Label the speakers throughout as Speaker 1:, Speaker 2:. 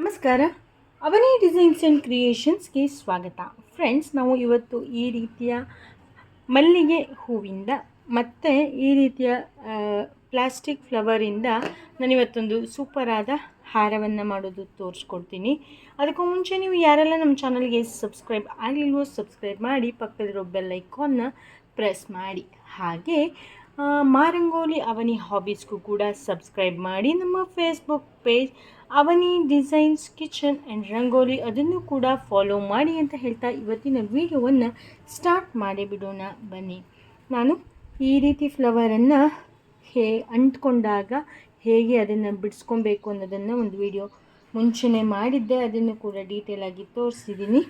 Speaker 1: ನಮಸ್ಕಾರ. ಅವನಿ designs and ಕ್ರಿಯೇಷನ್ಸ್ಗೆ ಸ್ವಾಗತ. Friends ನಾವು ಇವತ್ತು ಈ ರೀತಿಯ ಮಲ್ಲಿಗೆ ಹೂವಿಂದ ಮತ್ತು ಈ ರೀತಿಯ ಪ್ಲಾಸ್ಟಿಕ್ ಫ್ಲವರಿಂದ ನಾನಿವತ್ತೊಂದು ಸೂಪರಾದ ಹಾರವನ್ನು ಮಾಡೋದು ತೋರಿಸ್ಕೊಡ್ತೀನಿ. ಅದಕ್ಕೂ ಮುಂಚೆ ನೀವು ಯಾರೆಲ್ಲ ನಮ್ಮ ಚಾನಲ್ಗೆ ಸಬ್ಸ್ಕ್ರೈಬ್ ಆಗಲಿಲ್ವೋ ಸಬ್ಸ್ಕ್ರೈಬ್ ಮಾಡಿ, ಪಕ್ಕದಲ್ಲಿರೋ ಬೆಲ್ ಐಕಾನ್ನ ಪ್ರೆಸ್ ಮಾಡಿ. ಹಾಗೆ ಮಾರಂಗೋಲಿ ಅವನಿ ಹಾಬೀಸ್ಗೂ ಕೂಡ ಸಬ್ಸ್ಕ್ರೈಬ್ ಮಾಡಿ. ನಮ್ಮ Facebook page Avani, designs, kitchen and rangoli ಅದನ್ನು ಕೂಡ ಫಾಲೋ ಮಾಡಿ ಅಂತ ಹೇಳ್ತಾ ಇವತ್ತಿನ ವಿಡಿಯೋವನ್ನು ಸ್ಟಾರ್ಟ್ ಮಾಡಿ ಬಿಡೋಣ ಬನ್ನಿ. ನಾನು ಈ ರೀತಿ ಫ್ಲವರನ್ನು ಹೇ, ಅಂಟ್ಕೊಂಡಾಗ ಹೇಗೆ ಅದನ್ನು ಬಿಡಿಸ್ಕೊಬೇಕು ಅನ್ನೋದನ್ನು ಒಂದು ವಿಡಿಯೋ ಮುಂಚೆನೇ ಮಾಡಿದ್ದೆ. ಅದನ್ನು ಕೂಡ ಡೀಟೇಲಾಗಿ ತೋರಿಸಿದ್ದೀನಿ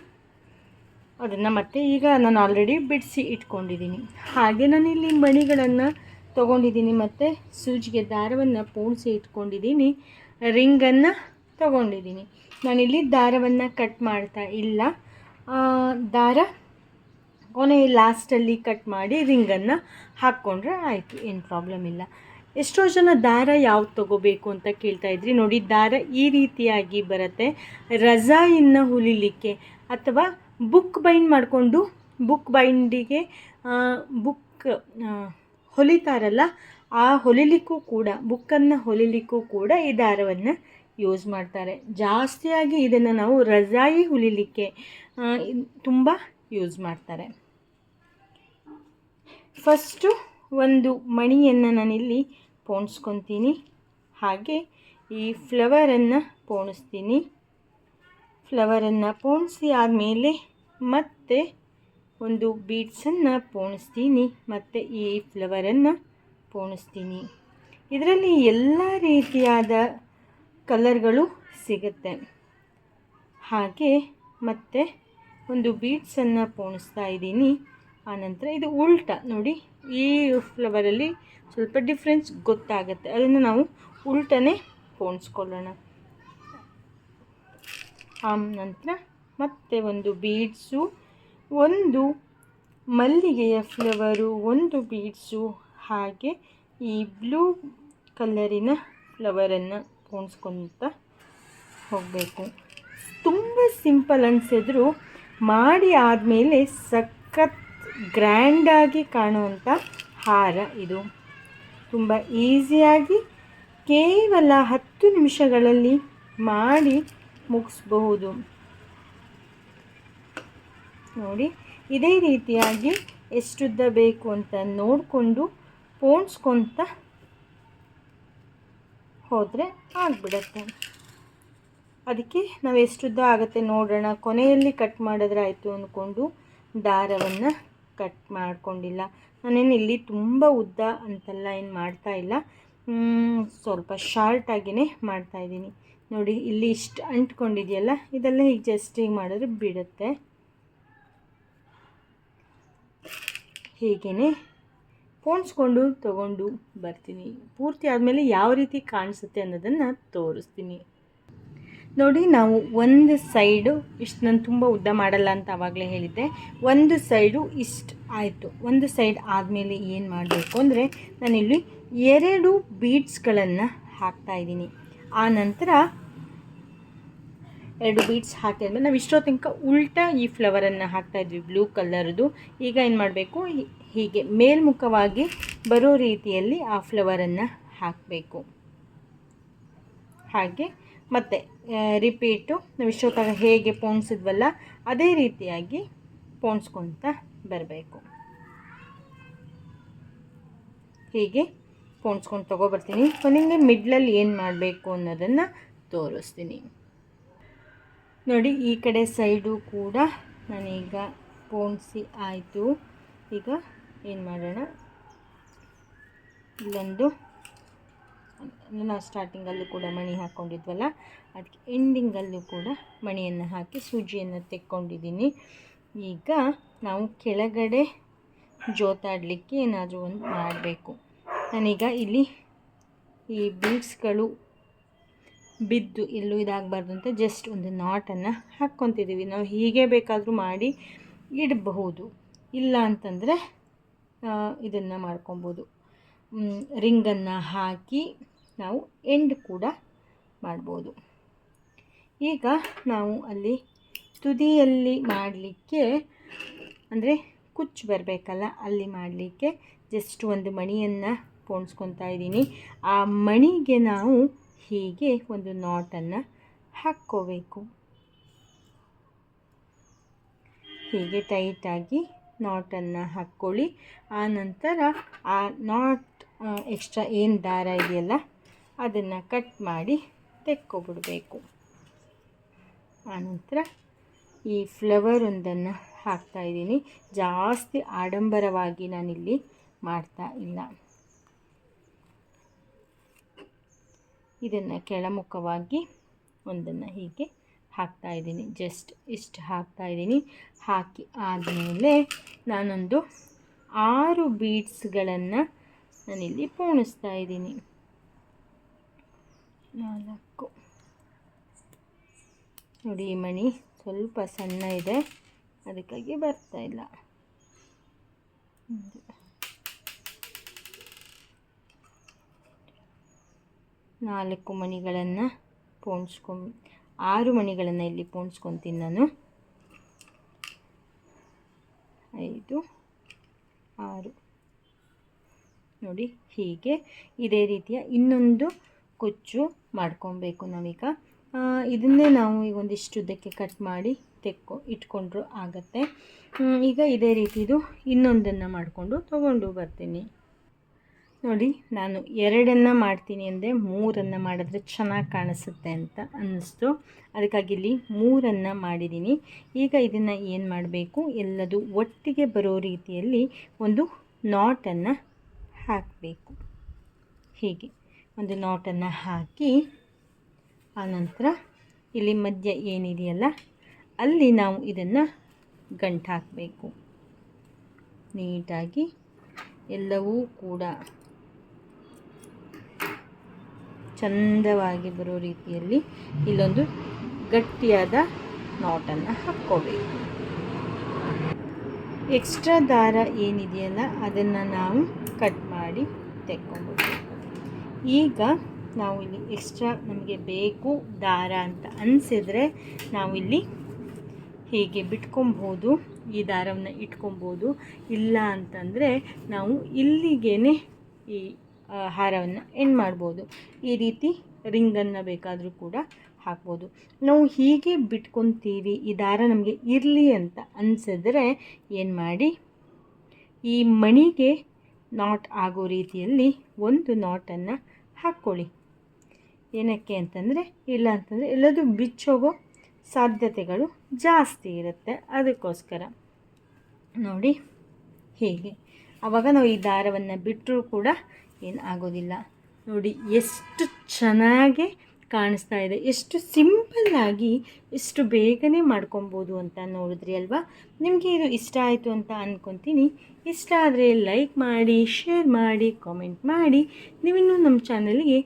Speaker 1: ಅದನ್ನು ಮತ್ತೆ ಈಗ ನಾನು ಆಲ್ರೆಡಿ ಬಿಡಿಸಿ ಇಟ್ಕೊಂಡಿದ್ದೀನಿ ಹಾಗೆ ನಾನು ಇಲ್ಲಿ ಮಣಿಗಳನ್ನು ತೊಗೊಂಡಿದ್ದೀನಿ ಮತ್ತು ಸೂಜಿಗೆ ದಾರವನ್ನು ಪೋಣಿಸಿ ಇಟ್ಕೊಂಡಿದ್ದೀನಿ ರಿಂಗನ್ನು ತೊಗೊಂಡಿದ್ದೀನಿ. ನಾನಿಲ್ಲಿ ದಾರವನ್ನು ಕಟ್ ಮಾಡ್ತಾ ಇಲ್ಲ. ದಾರ ಕೊನೆ ಲಾಸ್ಟಲ್ಲಿ ಕಟ್ ಮಾಡಿ ರಿಂಗನ್ನು ಹಾಕ್ಕೊಂಡ್ರೆ ಆಯಿತು, ಏನು ಪ್ರಾಬ್ಲಮ್ ಇಲ್ಲ. ಎಷ್ಟೋ ಜನ ದಾರ ಯಾವ್ದು ತಗೋಬೇಕು ಅಂತ ಕೇಳ್ತಾ ಇದ್ರಿ. ನೋಡಿ, ದಾರ ಈ ರೀತಿಯಾಗಿ ಬರುತ್ತೆ. ರಜಾಯನ್ನು ಹುಲಿಲಿಕ್ಕೆ ಅಥವಾ ಬುಕ್ ಬೈಂಡ್ ಮಾಡಿಕೊಂಡು ಬುಕ್ ಬೈಂಡಿಗೆ ಬುಕ್ ಹೊಲಿತಾರಲ್ಲ ಆ ಹೊಲಿಲಿಕ್ಕೂ ಕೂಡ, ಬುಕ್ಕನ್ನು ಹೊಲಿಲಿಕ್ಕೂ ಕೂಡ ಈ ದಾರವನ್ನು ಯೂಸ್ ಮಾಡ್ತಾರೆ. ಜಾಸ್ತಿಯಾಗಿ ಇದನ್ನು ನಾವು ರಜಾಯಿ ಹೊಲಿಲಿಕ್ಕೆ ತುಂಬ ಯೂಸ್ ಮಾಡ್ತಾರೆ. ಫಸ್ಟು ಒಂದು ಮಣಿಯನ್ನು ನಾನಿಲ್ಲಿ ಪೋಣಿಸ್ಕೊತೀನಿ. ಹಾಗೆ ಈ ಫ್ಲವರನ್ನು ಪೋಣಿಸ್ತೀನಿ. ಫ್ಲವರನ್ನು ಪೋಣಿಸಿ ಆದಮೇಲೆ ಮತ್ತೆ ಒಂದು ಬೀಡ್ಸನ್ನು ಪೋಣಿಸ್ತೀನಿ. ಮತ್ತು ಈ ಫ್ಲವರನ್ನು ಪೋಣಿಸ್ತೀನಿ. ಇದರಲ್ಲಿ ಎಲ್ಲ ರೀತಿಯಾದ ಕಲರ್ಗಳು ಸಿಗುತ್ತೆ. ಹಾಗೆ ಮತ್ತೆ ಒಂದು ಬೀಡ್ಸನ್ನು ಪೋಣಿಸ್ತಾ ಇದ್ದೀನಿ. ಆನಂತರ ಇದು ಉಲ್ಟ. ನೋಡಿ, ಈ ಫ್ಲವರಲ್ಲಿ ಸ್ವಲ್ಪ ಡಿಫ್ರೆನ್ಸ್ ಗೊತ್ತಾಗುತ್ತೆ. ಅದನ್ನು ನಾವು ಉಲ್ಟನೇ ಪೋಣಿಸ್ಕೊಳ್ಳೋಣ. ಆ ನಂತರ ಮತ್ತೆ ಒಂದು ಬೀಡ್ಸು, ಒಂದು ಮಲ್ಲಿಗೆಯ ಫ್ಲವರು ಒಂದು ಬೀಡ್ಸು ಹಾಗೆ ಈ ಬ್ಲೂ ಕಲರಿನ ಫ್ಲವರನ್ನು ಪೋಣಿಸ್ಕೊತ ಹೋಗಬೇಕು. ತುಂಬ ಸಿಂಪಲ್ ಅನಿಸಿದ್ರು, ಮಾಡಿ ಆದಮೇಲೆ ಸಖತ್ ಗ್ರ್ಯಾಂಡಾಗಿ ಕಾಣುವಂಥ ಹಾರ ಇದು. ತುಂಬ ಈಸಿಯಾಗಿ ಕೇವಲ ಹತ್ತು ನಿಮಿಷಗಳಲ್ಲಿ ಮಾಡಿ ಮುಗಿಸ್ಬಹುದು. ನೋಡಿ, ಇದೇ ರೀತಿಯಾಗಿ ಎಷ್ಟುದ್ದ ಬೇಕು ಅಂತ ನೋಡಿಕೊಂಡು ಪೋಣಿಸ್ಕೊತ ಹೋದರೆ ಆಗಿಬಿಡತ್ತೆ. ಅದಕ್ಕೆ ನಾವು ಎಷ್ಟುದ್ದ ಆಗುತ್ತೆ ನೋಡೋಣ. ಕೊನೆಯಲ್ಲಿ ಕಟ್ ಮಾಡಿದ್ರೆ ಆಯಿತು ಅಂದ್ಕೊಂಡು ದಾರವನ್ನು ಕಟ್ ಮಾಡಿಕೊಂಡಿಲ್ಲ. ನಾನೇನು ಇಲ್ಲಿ ತುಂಬ ಉದ್ದ ಅಂತೆಲ್ಲ, ಏನು ಮಾಡ್ತಾ ಇಲ್ಲ. ಸ್ವಲ್ಪ ಶಾರ್ಟಾಗಿಯೇ ಮಾಡ್ತಾಯಿದ್ದೀನಿ ನೋಡಿ, ಇಲ್ಲಿ ಇಷ್ಟು ಅಂಟ್ಕೊಂಡಿದೆಯಲ್ಲ, ಇದೆಲ್ಲ ಹೀಗೆ ಜಸ್ಟ್ ಮಾಡಿದ್ರೆ ಬಿಡುತ್ತೆ. ಹೀಗೇ ಪೋಣಿಸ್ಕೊಂಡು ತಗೊಂಡು ಬರ್ತೀನಿ. ಪೂರ್ತಿ ಆದಮೇಲೆ ಯಾವ ರೀತಿ ಕಾಣಿಸುತ್ತೆ ಅನ್ನೋದನ್ನು ತೋರಿಸ್ತೀನಿ. ನೋಡಿ, ನಾವು ಒಂದು ಸೈಡು ಇಷ್ಟು ನಾನು ತುಂಬ ಉದ್ದ ಮಾಡಲ್ಲ ಅಂತ ಆವಾಗಲೇ ಹೇಳಿದ್ದೆ. ಒಂದು ಸೈಡು ಇಷ್ಟು ಆಯಿತು. ಒಂದು ಸೈಡ್ ಆದಮೇಲೆ ಏನು ಮಾಡಬೇಕು ಅಂದರೆ ನಾನಿಲ್ಲಿ ಎರಡು ಬೀಡ್ಸ್ಗಳನ್ನು ಹಾಕ್ತಾಯಿದ್ದೀನಿ ಆ ನಂತರ ಎರಡು ಬೀಟ್ಸ್ ಹಾಕಿ ಅಂದರೆ ನಾವು ಇಷ್ಟೋ ತನಕ ಉಲ್ಟಾ ಈ ಫ್ಲವರನ್ನು ಹಾಕ್ತಾಯಿದ್ವಿ ಬ್ಲೂ ಕಲರ್ದು ಈಗ ಏನು ಮಾಡಬೇಕು? ಹೀಗೆ ಮೇಲ್ಮುಖವಾಗಿ ಬರೋ ರೀತಿಯಲ್ಲಿ ಆ ಫ್ಲವರನ್ನು ಹಾಕಬೇಕು. ಹಾಗೆ ಮತ್ತು ರಿಪೀಟು ನಾವು ಇಷ್ಟೊತ್ತಾಗ ಹೇಗೆ ಪೋಣಿಸಿದ್ವಲ್ಲ, ಅದೇ ರೀತಿಯಾಗಿ ಪೋಣಿಸ್ಕೊತ ಬರಬೇಕು. ಹೀಗೆ ಪೋಣಿಸ್ಕೊಂಡು ತೊಗೊಬರ್ತೀನಿ ಕೊನೆಗೆ ಮಿಡ್ಲಲ್ಲಿ ಏನು ಮಾಡಬೇಕು ಅನ್ನೋದನ್ನು ತೋರಿಸ್ತೀನಿ. ನೋಡಿ, ಈ ಕಡೆ ಸೈಡು ಕೂಡ ನಾನೀಗ ಪೋಣಿಸಿ ಆಯಿತು. ಈಗ ಏನು ಮಾಡೋಣ? ಇಲ್ಲೊಂದು ನಾವು ಸ್ಟಾರ್ಟಿಂಗಲ್ಲೂ ಕೂಡ ಮಣಿ ಹಾಕ್ಕೊಂಡಿದ್ವಲ್ಲ ಅದಕ್ಕೆ ಎಂಡಿಂಗಲ್ಲೂ ಕೂಡ ಮಣಿಯನ್ನು ಹಾಕಿ ಸೂಜಿಯನ್ನು ತೆಕ್ಕೊಂಡಿದ್ದೀನಿ. ಈಗ ನಾವು ಕೆಳಗಡೆ ಜೋತಾಡಲಿಕ್ಕೆ ಏನಾದರೂ ಒಂದು ಮಾಡಬೇಕು. ನಾನೀಗ ಇಲ್ಲಿ ಈ ಬೀಡ್ಸ್ಗಳು ಬಿದ್ದು ಎಲ್ಲೂ ಇದಾಗಬಾರ್ದು ಅಂತ ಜಸ್ಟ್ ಒಂದು ನಾಟನ್ನು ಹಾಕ್ಕೊತಿದ್ದೀವಿ ನಾವು ಹೀಗೆ ಬೇಕಾದರೂ ಮಾಡಿ ಇಡಬಹುದು. ಇಲ್ಲ ಅಂತಂದರೆ ಇದನ್ನು ಮಾಡ್ಕೊಬೋದು. ರಿಂಗನ್ನು ಹಾಕಿ ನಾವು ಎಂಡ್ ಕೂಡ ಮಾಡ್ಬೋದು. ಈಗ ನಾವು ಅಲ್ಲಿ ತುದಿಯಲ್ಲಿ ಮಾಡಲಿಕ್ಕೆ, ಅಂದರೆ ಕುಚ್ಚು ಬರಬೇಕಲ್ಲ, ಅಲ್ಲಿ ಮಾಡಲಿಕ್ಕೆ ಜಸ್ಟ್ ಒಂದು ಮಣಿಯನ್ನು ಪೋಣಿಸ್ಕೊತಾ ಇದ್ದೀನಿ. ಆ ಮಣಿಗೆ ನಾವು ಹೀಗೆ ಒಂದು ನಾಟನ್ನು ಹಾಕ್ಕೋಬೇಕು. ಹೀಗೆ ಟೈಟಾಗಿ ನಾಟನ್ನು ಹಾಕ್ಕೊಳ್ಳಿ. ಆ ನಂತರ ಆ ನಾಟ್ ಎಕ್ಸ್ಟ್ರಾ ಏನು ದಾರ ಇದೆಯಲ್ಲ, ಅದನ್ನು ಕಟ್ ಮಾಡಿ ತೆಕ್ಕೊಬಿಡಬೇಕು. ಆನಂತರ ಈ ಫ್ಲವರ್ ಒಂದನ್ನು ಹಾಕ್ತಾಯಿದ್ದೀನಿ ಜಾಸ್ತಿ ಆಡಂಬರವಾಗಿ ನಾನಿಲ್ಲಿ ಮಾಡ್ತಾ ಇಲ್ಲ. ಇದನ್ನು ಕೆಳಮುಖವಾಗಿ ಒಂದನ್ನು ಹೀಗೆ ಹಾಕ್ತಾ ಇದ್ದೀನಿ. ಜಸ್ಟ್ ಇಷ್ಟು ಹಾಕ್ತಾ ಇದ್ದೀನಿ. ಹಾಕಿ ಆದಮೇಲೆ ನಾನೊಂದು ಆರು ಬೀಡ್ಸ್ಗಳನ್ನು ನಾನಿಲ್ಲಿ ಪೋಣಿಸ್ತಾ ಇದ್ದೀನಿ. ನಾಲ್ಕು. ನೋಡಿ ಮಣಿ ಸ್ವಲ್ಪ ಸಣ್ಣ ಇದೆ. ಅದಕ್ಕಾಗಿ ಬರ್ತಾ ಇಲ್ಲ. ನಾಲ್ಕು ಮಣಿಗಳನ್ನು ಪೋಣಿಸ್ಕೊ, ಆರು ಮಣಿಗಳನ್ನು ಇಲ್ಲಿ ಪೋಣಿಸ್ಕೊತೀನಿ ನಾನು. ಐದು, ಆರು. ನೋಡಿ ಹೀಗೆ ಇದೇ ರೀತಿಯ ಇನ್ನೊಂದು ಕೊಚ್ಚು ಮಾಡ್ಕೊಬೇಕು ನಾವೀಗ. ಇದನ್ನೇ ನಾವು ಈಗ ಒಂದಿಷ್ಟು ಉದ್ದಕ್ಕೆ ಕಟ್ ಮಾಡಿ ತೆಕ್ಕೊ, ಇಟ್ಕೊಂಡ್ರು ಆಗುತ್ತೆ. ಈಗ ಇದೇ ರೀತಿದು ಇನ್ನೊಂದನ್ನು ಮಾಡಿಕೊಂಡು ತೊಗೊಂಡು ಬರ್ತೀನಿ. ನೋಡಿ, ನಾನು ಎರಡನ್ನು ಮಾಡ್ತೀನಿ ಅಂದರೆ ಮೂರನ್ನು ಮಾಡಿದ್ರೆ ಚೆನ್ನಾಗಿ ಕಾಣಿಸುತ್ತೆ ಅಂತ ಅನ್ನಿಸ್ತು. ಅದಕ್ಕಾಗಿ ಇಲ್ಲಿ ಮೂರನ್ನು ಮಾಡಿದ್ದೀನಿ. ಈಗ ಇದನ್ನು ಏನು ಮಾಡಬೇಕು? ಎಲ್ಲದು ಒಟ್ಟಿಗೆ ಬರೋ ರೀತಿಯಲ್ಲಿ ಒಂದು ನಾಟನ್ನು ಹಾಕಬೇಕು. ಹೀಗೆ ಒಂದು ನಾಟನ್ನು ಹಾಕಿ, ಆನಂತರ ಇಲ್ಲಿ ಮಧ್ಯ ಏನಿದೆಯಲ್ಲ, ಅಲ್ಲಿ ನಾವು ಇದನ್ನು ಗಂಟು ಹಾಕಬೇಕು. ನೀಟಾಗಿ ಎಲ್ಲವೂ ಕೂಡ ಚಂದವಾಗಿ ಬರೋ ರೀತಿಯಲ್ಲಿ ಇಲ್ಲೊಂದು ಗಟ್ಟಿಯಾದ ನಾಟನ್ನು ಹಾಕ್ಕೋಬೇಕು. ಎಕ್ಸ್ಟ್ರಾ ದಾರ ಏನಿದೆಯಲ್ಲ ಅದನ್ನು ನಾವು ಕಟ್ ಮಾಡಿ ತೆಕ್ಕೊಂಡ್ಬಿಡ್ಬೇಕು. ಈಗ ನಾವು ಇಲ್ಲಿ ಎಕ್ಸ್ಟ್ರಾ ನಮಗೆ ಬೇಕು ದಾರ ಅಂತ ಅನಿಸಿದ್ರೆ ಇಲ್ಲಿ ಹೀಗೆ ಬಿಟ್ಕೊಬೋದು ಈ ದಾರವನ್ನು ಇಟ್ಕೊಬೋದು ಇಲ್ಲ ಅಂತಂದರೆ ನಾವು ಇಲ್ಲಿಗೇ ಈ ಹಾರವನ್ನು ಏನು ಮಾಡ್ಬೋದು. ಈ ರೀತಿ ರಿಂಗನ್ನು ಬೇಕಾದರೂ ಕೂಡ ಹಾಕ್ಬೋದು. ನಾವು ಹೀಗೆ ಬಿಟ್ಕೊತೀವಿ, ಈ ದಾರ ನಮಗೆ ಇರಲಿ ಅಂತ ಅನಿಸಿದ್ರೆ ಏನು ಮಾಡಿ, ಈ ಮಣಿಗೆ ನಾಟ್ ಆಗೋ ರೀತಿಯಲ್ಲಿ ಒಂದು ನಾಟನ್ನು ಹಾಕ್ಕೊಳ್ಳಿ. ಏನಕ್ಕೆ ಅಂತಂದರೆ, ಇಲ್ಲ ಅಂತಂದರೆ ಎಲ್ಲದೂ ಬಿಚ್ಚೋಗೋ ಸಾಧ್ಯತೆಗಳು ಜಾಸ್ತಿ ಇರುತ್ತೆ. ಅದಕ್ಕೋಸ್ಕರ ನೋಡಿ, ಹೀಗೆ. ಆವಾಗ ನಾವು ಈ ದಾರವನ್ನು ಬಿಟ್ಟರೂ ಕೂಡ ಏನು ಆಗೋದಿಲ್ಲ ನೋಡಿ, ಎಷ್ಟು ಚೆನ್ನಾಗಿ ಕಾಣಿಸ್ತಾ ಇದೆ. ಎಷ್ಟು ಸಿಂಪಲ್ಲಾಗಿ ಎಷ್ಟು ಬೇಗನೆ ಮಾಡ್ಕೊಬೋದು ಅಂತ ನೋಡಿದ್ರಿ ಅಲ್ವಾ? ನಿಮಗೆ ಇದು ಇಷ್ಟ ಆಯಿತು ಅಂತ ಅಂದ್ಕೊತೀನಿ ಇಷ್ಟ ಆದರೆ ಲೈಕ್ ಮಾಡಿ, ಶೇರ್ ಮಾಡಿ, ಕಾಮೆಂಟ್ ಮಾಡಿ. ನೀವಿನ್ನೂ ನಮ್ಮ ಚಾನಲ್ಗೆ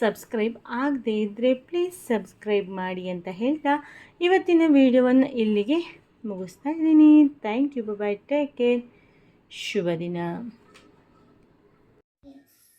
Speaker 1: ಸಬ್ಸ್ಕ್ರೈಬ್ ಆಗದೇ ಇದ್ದರೆ ಪ್ಲೀಸ್ ಸಬ್ಸ್ಕ್ರೈಬ್ ಮಾಡಿ ಅಂತ ಹೇಳ್ತಾ ಇವತ್ತಿನ ವಿಡಿಯೋವನ್ನು ಇಲ್ಲಿಗೆ ಮುಗಿಸ್ತಾ ಇದ್ದೀನಿ. Thank you bye, take care. ಶುಭ ದಿನ.